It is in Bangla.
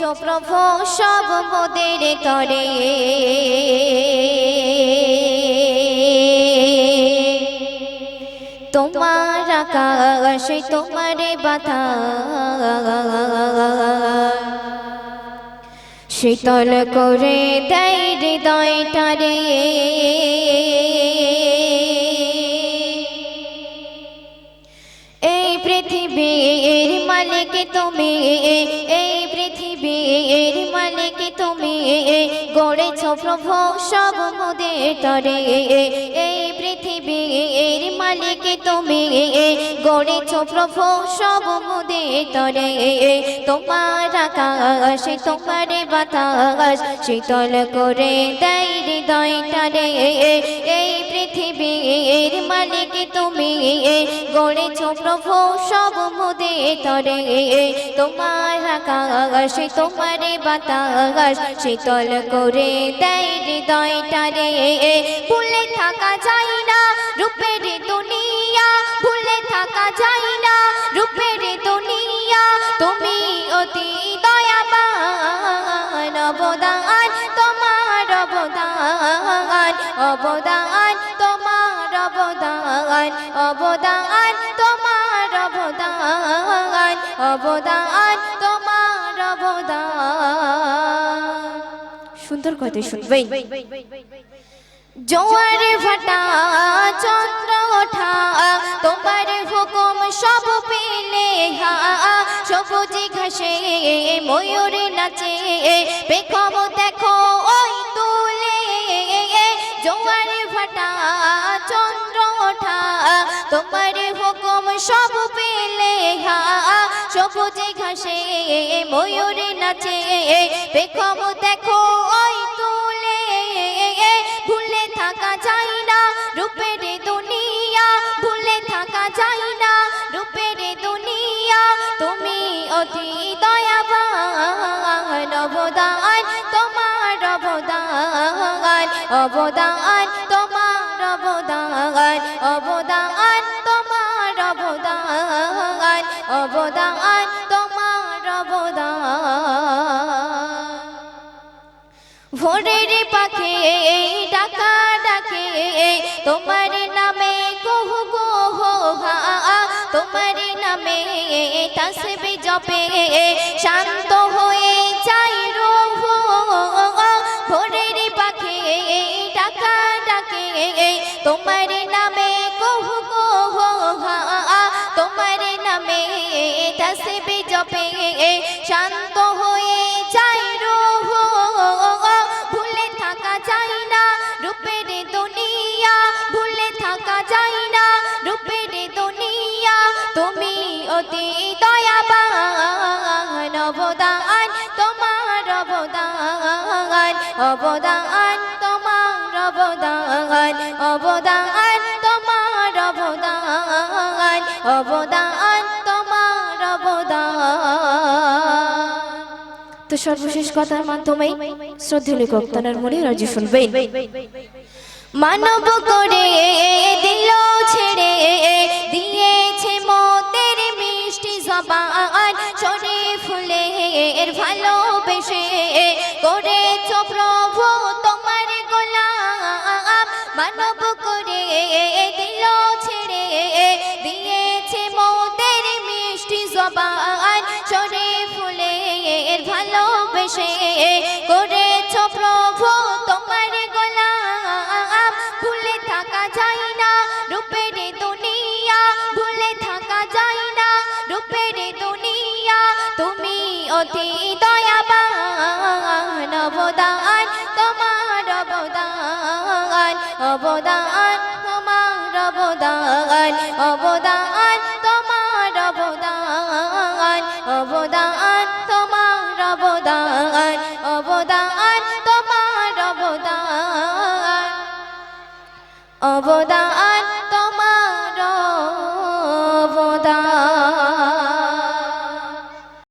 প্রভু সব মোদের তরে। তোমার আকাশ তোমারে বাতা শীতল করে দেয় হৃদয়টারে। পৃথিবীর মালিক তুমি, এই পৃথিবীর মালিক তুমি, গড়েছ প্রভু সব মুদের তরে, এই পৃথিবীর মালিক তুমি, গড়েছ প্রভু সব মুদের তরে, তোমার আকাশ, তোমার বাতাস, শীতল করে দেয় হৃদয়টারে এই পৃথিবীর মালিক তুমি, গড়েছ প্রভু সব মুদে তরে, তোমার আকাশ, তোমার বাতাস, শীতল করে দেয় হৃদয়টারে ভুলে থাকা যায় না রূপের দুনিয়া, ভুলে থাকা যায় না রূপের দুনিয়া। তুমি অতি দয়াবান, অবদান, তোমার অবদান অবদান, তোমার অবদান অবদান। অবদান তোমার অবদান। সুন্দর কথা শুনবেন। জোয়ার ভাটা চন্দ্র ওঠা তোমার হুকুম সব পেলে হা সবুজ ঘাসে ময়ূর নাচে পেখম দেখো সবুজ ঘাসে, ময়ূর নাচে। পেখম দেখো, ওই তুলে। ভুলে থাকা যায় না রূপের দুনিয়া, ভুলে থাকা যায় না রূপের দুনিয়া। তুমি অতি দয়াবান, অবদান তোমার অবদান অবদান তোমার অবদান অবদান তোমার অবদান অবদান ভোরের পাখে ডাকা ডাকে, তোমার নামে কহু গো হা, তোমার নামে তাসবি জপে, শান্ত হয়ে যাই রোহ। ভোরের পাখে ডাকা ডাকে, তোমার নামে কহু গো হা, তোমার নামে তাসবি জপে, শান্ত হয়ে অবদান তোমার অবদান অবদান তোমার অবদান অবদান তোমার অবদান। তো সর্বশেষ কথার মাধ্যমে শ্রদ্ধা লেখক তার মনে রাজি শুনবেন। মানব করে দিল ছেড়ে দিয়েছে মানব করে দিল ছেড়ে, দিয়েছে মতের মিষ্টি জবান। সরে ফুলে ভালোবেসে করেছ প্রভু তোমার গোলাম। ভুলে থাকা যায় না রূপের দুনিয়া, ভুলে থাকা যায় না রূপের দুনিয়া। তুমি অতি দয়াবান অবদান অবদান তোমার অবদান অবদান তোমার অবদান অবদান তোমার অবদান অবদান তোমার অবদান অবদান